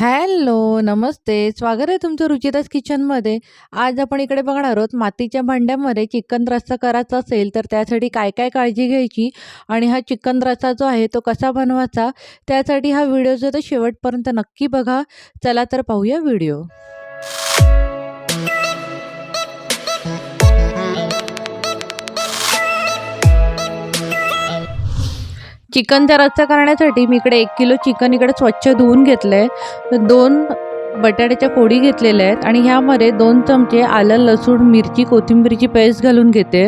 Hello, नमस्ते. स्वागत आहे तुमचं रुचिताज किचनमध्ये. आज आपण इकडे बघणार आहोत मातीच्या भांड्यामध्ये चिकन रस्सा करायचा असेल, तर त्यासाठी काय-काय काळजी घ्यायची आणि हा चिकन रस्सा जो आहे तो कसा बनवायचा, त्यासाठी हा व्हिडिओ जो तर शेवटपर्यंत नक्की बघा. चला तर पाहूया व्हिडिओ. चिकनचा रस्सा करण्यासाठी मी इकडे एक किलो चिकन इकडे स्वच्छ धुवून घेतलं तर दोन बटाट्याच्या फोडी घेतलेल्या आहेत आणि ह्यामध्ये दोन चमचे आलं, लसूण, मिरची, कोथिंबीरची पेस्ट घालून घेते.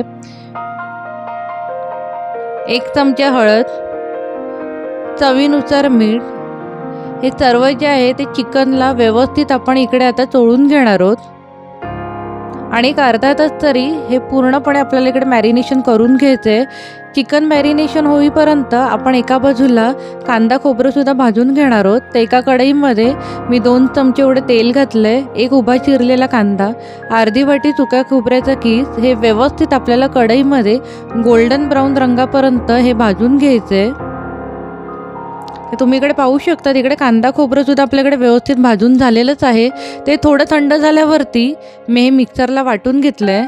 एक चमचा हळद, चवीनुसार मीठ. हे सर्व जे आहे ते चिकनला व्यवस्थित आपण इकडे आता चोळून घेणार आहोत. आणि एक अर्धा तास तरी हे पूर्णपणे आपल्याला इकडे मॅरिनेशन करून घ्यायचं आहे. चिकन मॅरिनेशन होईपर्यंत आपण एका बाजूला कांदा खोबरंसुद्धा भाजून घेणार आहोत. तर एका कढईमध्ये मी दोन चमचे एवढं तेल घातलंय, एक उभा चिरलेला कांदा, अर्धी वाटी सुक्या खोबऱ्याचा कीस. हे व्यवस्थित आपल्याला कढईमध्ये गोल्डन ब्राऊन रंगापर्यंत हे भाजून घ्यायचं आहे. तर तुम्ही इकडे पाहू शकता तिकडे कांदा खोबरंसुद्धा आपल्याकडे व्यवस्थित भाजून झालेलंच आहे. ते थोडं थंड झाल्यावरती मी हे मिक्सरला वाटून घेतलंय.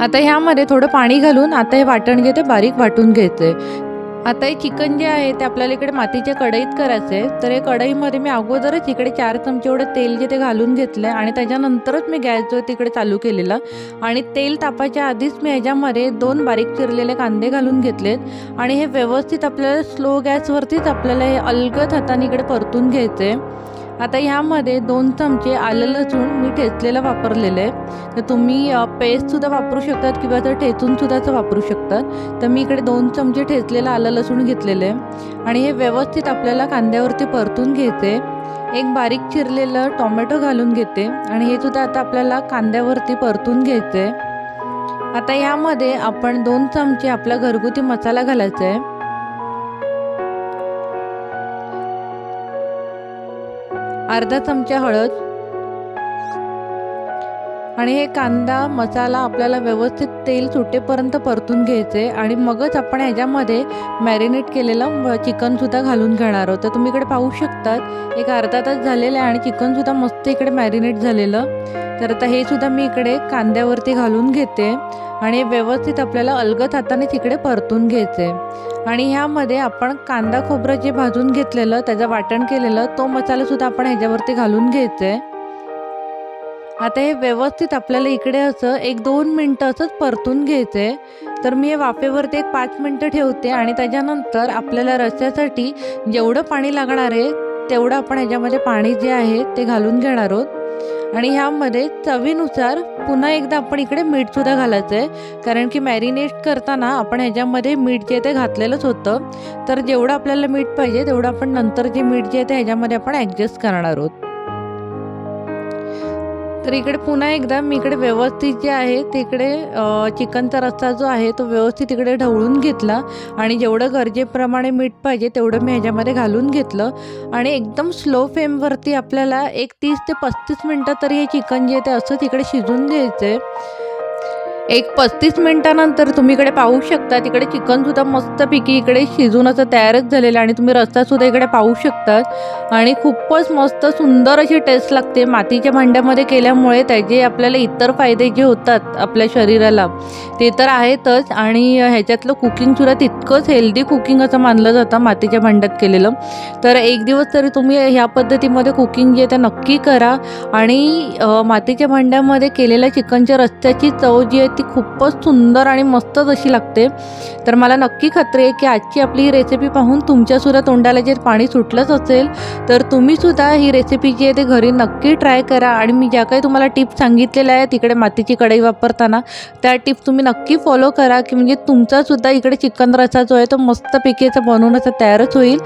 आता ह्यामध्ये थोडं पाणी घालून आता हे वाटण घेते बारीक वाटून घ्यायचंय. आता हे चिकन जे आहे ते आपल्याला इकडे मातीच्या कढईत करायचं आहे. तर हे कढईमध्ये मी अगोदरच इकडे चार चमचे एवढं तेल जे ते घालून घेतलं आहे आणि त्याच्यानंतरच मी गॅस जो तिकडे चालू केलेला आणि तेल तापायच्या आधीच मी ह्याच्यामध्ये दोन बारीक चिरलेले कांदे घालून घेतलेत आणि हे व्यवस्थित आपल्याला स्लो गॅसवरतीच आपल्याला हे अलगद हाताने इकडे परतून घ्यायचं आहे. आता ह्यामध्ये दोन चमचे आलं, लसूण मी ठेचलेलं वापरलेलं आहे. तर तुम्ही पेस्टसुद्धा वापरू शकतात किंवा तर ठेचूनसुद्धाच वापरू शकतात. तर मी इकडे दोन चमचे ठेचलेलं आलं, लसूण घेतलेलं आहे आणि हे व्यवस्थित आपल्याला कांद्यावरती परतून घ्यायचे एक बारीक चिरलेलं टोमॅटो घालून घेते आणि हे सुद्धा आता आपल्याला कांद्यावरती परतून घ्यायचं आहे. आता यामध्ये आपण दोन चमचे आपला घरगुती मसाला घालायचा आहे. अर्धा चमचा हळद आणि हे कांदा, मसाला आपल्याला व्यवस्थित तेल सुटेपर्यंत परतून घ्यायचे आणि मगच आपण ह्याच्यामध्ये मॅरिनेट केलेलं चिकनसुद्धा घालून घेणार आहोत. तर तुम्ही इकडे पाहू शकतात एक अर्धा तास झालेला आहे आणि चिकनसुद्धा मस्त इकडे मॅरिनेट झालेलं. तर आता हे सुद्धा मी इकडे कांद्यावरती घालून घेते आणि व्यवस्थित आपल्याला अलगत हातानेच तिकडे परतून घ्यायचे आणि ह्यामध्ये आपण कांदा खोबरं जे भाजून घेतलेलं त्याचं वाटण केलेलं तो मसालासुद्धा आपण ह्याच्यावरती घालून घ्यायचं आहे. आता हे व्यवस्थित आपल्याला इकडे असं एक दोन मिनटं असंच परतून घ्यायचं आहे. तर मी हे वाफेवरती एक पाच मिनटं ठेवते आणि त्याच्यानंतर आपल्याला रस्त्यासाठी जेवढं पाणी लागणार आहे तेवढं आपण ह्याच्यामध्ये पाणी जे आहे ते घालून घेणार आहोत. आणि ह्यामध्ये चवीनुसार पुन्हा एकदा आपण इकडे मीठसुद्धा घालायचं आहे. कारण की मॅरिनेट करताना आपण ह्याच्यामध्ये मीठ जे ते घातलेलंच होतं. तर जेवढं आपल्याला मीठ पाहिजे तेवढं आपण नंतर जे मीठ जे आहे ते ह्याच्यामध्ये आपण ॲडजस्ट करणार आहोत. तर इकडे पुन्हा एकदा मी इकडे व्यवस्थित जे आहे तिकडे चिकनचा रस्सा जो आहे तो व्यवस्थित इकडे ढवळून घेतला आणि जेवढं गरजेप्रमाणे मीठ पाहिजे तेवढं मी ह्याच्यामध्ये घालून घेतलं आणि एकदम स्लो फ्लेमवरती आपल्याला एक तीस ते पस्तीस मिनटं तरी हे चिकन जे आहे ते असं तिकडे शिजून द्यायचं आहे. एक 35 मिनिटानंतर तुम्ही इकडे पाहू शकता तिकडे चिकनसुद्धा मस्तपैकी इकडे शिजून असं तयारच झालेलं आणि तुम्ही रस्तासुद्धा इकडे पाहू शकतात आणि खूपच मस्त सुंदर अशी टेस्ट लागते. मातीच्या भांड्यामध्ये केल्यामुळे त्याचे आपल्याला इतर फायदे जे होतात आपल्या शरीराला ते तर आहेतच आणि ह्याच्यातलं कुकिंगसुद्धा तितकंच हेल्दी कुकिंग असं मानलं जातं मातीच्या भांड्यात केलेलं. तर एक दिवस तरी तुम्ही ह्या पद्धतीमध्ये कुकिंग जे आहे ते नक्की करा आणि मातीच्या भांड्यामध्ये केलेल्या चिकनच्या रस्त्याची चव जी आहे ती खूपच सुंदर आणि मस्तच अशी लागते. तर मला नक्की खात्री आहे की आजची आपली ही रेसिपी पाहून तुमच्यासुद्धा तोंडाला जे पाणी सुटलंच असेल, तर तुम्हीसुद्धा ही रेसिपी जी आहे ती घरी नक्की ट्राय करा आणि मी ज्या काही तुम्हाला टिप्स सांगितलेल्या आहेत तिकडे मातीची कढई वापरताना त्या टिप्स तुम्ही नक्की फॉलो करा की म्हणजे तुमचासुद्धा इकडे चिकन रस्सा जो आहे तो मस्तपैकी असा बनवून असा तयारच होईल.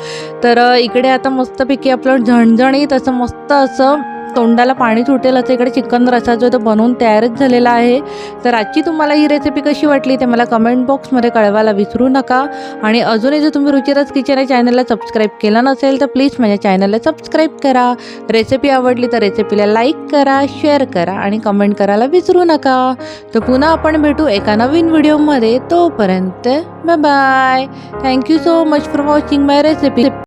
तर इकडे आता मस्तपैकी आपलं झणझणीत असं मस्त असं तोंडाला पाणी सुटेल असं इकडे चिकन रसा जो तर तो बनवून तयारच झालेला आहे. तर आजची तुम्हाला ही रेसिपी कशी वाटली ते मला कमेंट बॉक्समध्ये कळवायला विसरू नका. आणि अजूनही जर तुम्ही रुचिरच किचन या चॅनलला सबस्क्राईब केला नसेल तर प्लीज माझ्या चॅनलला सबस्क्राईब करा. रेसिपी आवडली तर रेसिपीला लाईक करा शेअर करा आणि कमेंट करायला विसरू नका. तर पुन्हा आपण भेटू एका नवीन व्हिडिओमध्ये तोपर्यंत bye bye thank you so much for watching my recipe